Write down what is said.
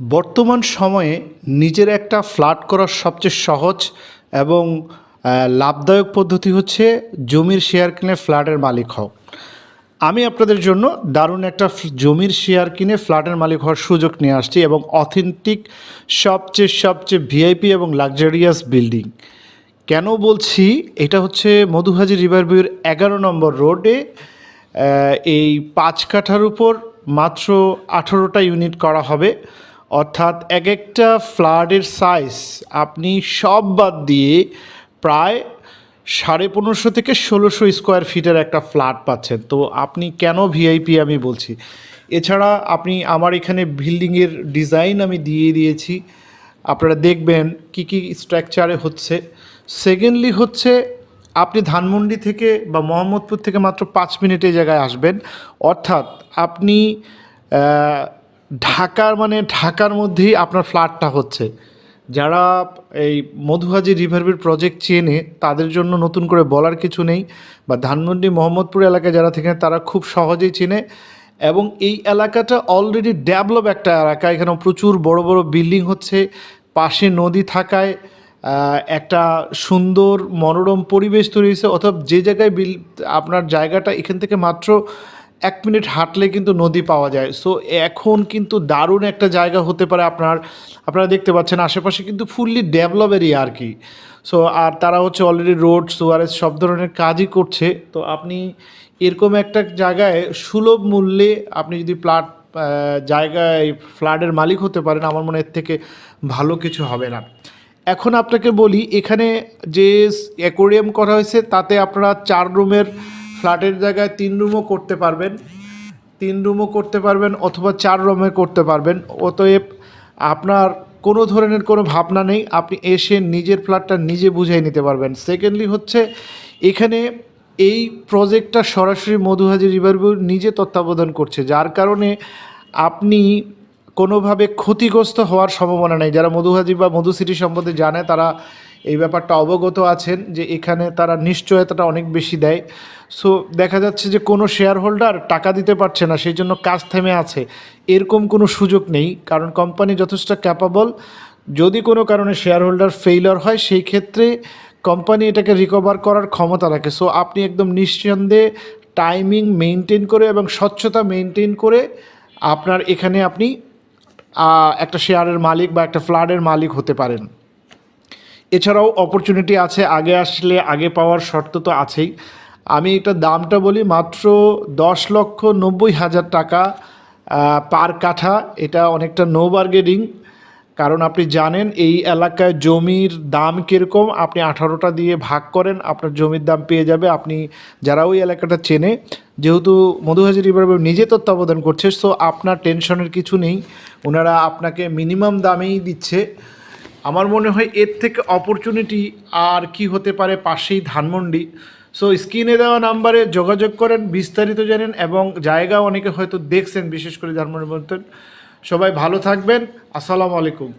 বর্তমান সময়ে নিজের একটা ফ্ল্যাট করার সবচেয়ে সহজ এবং লাভদায়ক পদ্ধতি হচ্ছে জমির শেয়ার কিনে ফ্ল্যাটের মালিক হও। আমি আপনাদের জন্য দারুণ একটা জমির শেয়ার কিনে ফ্ল্যাটের মালিক হওয়ার সুযোগ নিয়ে আসছি এবং অথেন্টিক সবচেয়ে সবচেয়ে ভিআইপি এবং লাক্সারিয়াস বিল্ডিং কেন বলছি? এটা হচ্ছে মধুহাজি রিভার ভিউর এগারো নম্বর রোডে এই পাঁচ কাঠার উপর মাত্র আঠেরোটা ইউনিট করা হবে। অর্থাৎ এক একটা ফ্ল্যাটের সাইজ আপনি সব বাদ দিয়ে প্রায় সাড়ে পনেরোশো থেকে ষোলোশো স্কোয়ার ফিটের একটা ফ্ল্যাট পাচ্ছেন। তো আপনি কেন ভিআইপি আমি বলছি? এছাড়া আপনি আমার এখানে বিল্ডিংয়ের ডিজাইন আমি দিয়ে দিয়েছি। আপনারা দেখবেন কি কি স্ট্রাকচারে হচ্ছে। সেকেন্ডলি হচ্ছে, আপনি ধানমন্ডি থেকে বা মোহাম্মদপুর থেকে মাত্র পাঁচ মিনিটে জায়গায় আসবেন। অর্থাৎ আপনি ঢাকার মানে ঢাকার মধ্যেই আপনার ফ্ল্যাটটা হচ্ছে। যারা এই মধুহাজি রিভারভিউ প্রজেক্ট চেনে, তাদের জন্য নতুন করে বলার কিছু নেই, বা ধানমন্ডি মোহাম্মদপুর এলাকায় যারা থাকেন, তারা খুব সহজেই চেনে। এবং এই এলাকাটা অলরেডি ডেভেলপ একটা এলাকা এখানে প্রচুর বড় বড় বিল্ডিং হচ্ছে, পাশে নদী থাকায় একটা সুন্দর মনোরম পরিবেশ তৈরি হয়েছে, অথবা যে জায়গায় বিল আপনার জায়গাটা এখান থেকে মাত্র এক মিনিট হাঁটলে কিন্তু নদী পাওয়া যায়। সো এখন কিন্তু দারুণ একটা জায়গা হতে পারে আপনার, আপনারা দেখতে পাচ্ছেন আশেপাশে কিন্তু ফুললি ডেভেলপ এরিয়া আর কি। সো আর তারা হচ্ছে অলরেডি রোড সুয়ারেজ সব ধরনের কাজই করছে। তো আপনি এরকম একটা জায়গায় সুলভ মূল্যে আপনি যদি প্লাট জায়গায় ফ্ল্যাটের মালিক হতে পারেন, আমার মনে এর থেকে ভালো কিছু হবে না। এখন আপনাকে বলি, এখানে যে অ্যাকোরিয়াম করা হয়েছে, তাতে আপনারা চার রুমের ফ্ল্যাটের জায়গায় তিন রুমও করতে পারবেন, তিন রুমও করতে পারবেন অথবা চার রুমে করতে পারবেন। অতএব আপনার কোনো ধরনের কোনো ভাবনা নেই, আপনি এসে নিজের ফ্ল্যাটটা নিজে বুঝিয়ে নিতে পারবেন। সেকেন্ডলি হচ্ছে, এখানে এই প্রজেক্টটা সরাসরি মধুহাজি রিভারভিউ নিজে তত্ত্বাবধান করছে, যার কারণে আপনি কোনোভাবে ক্ষতিগ্রস্ত হওয়ার সম্ভাবনা নেই। যারা মধুহাজি বা মধু সিটি সম্বন্ধে জানে, তারা এই ব্যাপারটা অবগত আছেন যে এখানে তারা নিশ্চয়তাটা অনেক বেশি দেয়। সো দেখা যাচ্ছে যে কোনো শেয়ার হোল্ডার টাকা দিতে পারছে না, সেই জন্য কাজ থেমে আছে। এরকম কোনো সুযোগ নেই, কারণ কোম্পানি যথেষ্ট ক্যাপাবল যদি কোনো কারণে শেয়ার হোল্ডার ফেইলার হয়, সেই ক্ষেত্রে কোম্পানি এটাকে রিকভার করার ক্ষমতা রাখে। সো আপনি একদম নিঃসন্দেহে টাইমিং মেনটেন করে এবং স্বচ্ছতা মেনটেন করে আপনার এখানে আপনি একটা শেয়ারের মালিক বা একটা ফ্ল্যাটের মালিক হতে পারেন। এছাড়াও অপরচুনিটি আছে, আগে আসলে আগে পাওয়ার শর্ত তো আছেই। আমি এটা দামটা বলি মাত্র দশ লক্ষ নব্বই হাজার টাকা পার কাঠা। এটা অনেকটা নো বার্গেনিং কারণ আপনি জানেন এই এলাকায় জমির দাম কীরকম, আপনি আঠারোটা দিয়ে ভাগ করেন, আপনার জমির দাম পেয়ে যাবে। আপনি যারা ওই এলাকাটা চেনে, যেহেতু মধুহাজি রিভার নিজে তত্ত্বাবধান করছে সো আপনার টেনশনের কিছু নেই। ওনারা আপনাকে মিনিমাম দামেই দিচ্ছে। আমার মনে হয় এর থেকে অপরচুনিটি আর কি হতে পারে পাশেই ধানমন্ডি। সো স্ক্রিনে দেওয়া নাম্বারে যোগাযোগ করেন, বিস্তারিত জানেন এবং জায়গা অনেকে হয়তো দেখছেন, বিশেষ করে ধানমন্ডি মতন সবাই ভালো থাকবেন। আসসালামু আলাইকুম।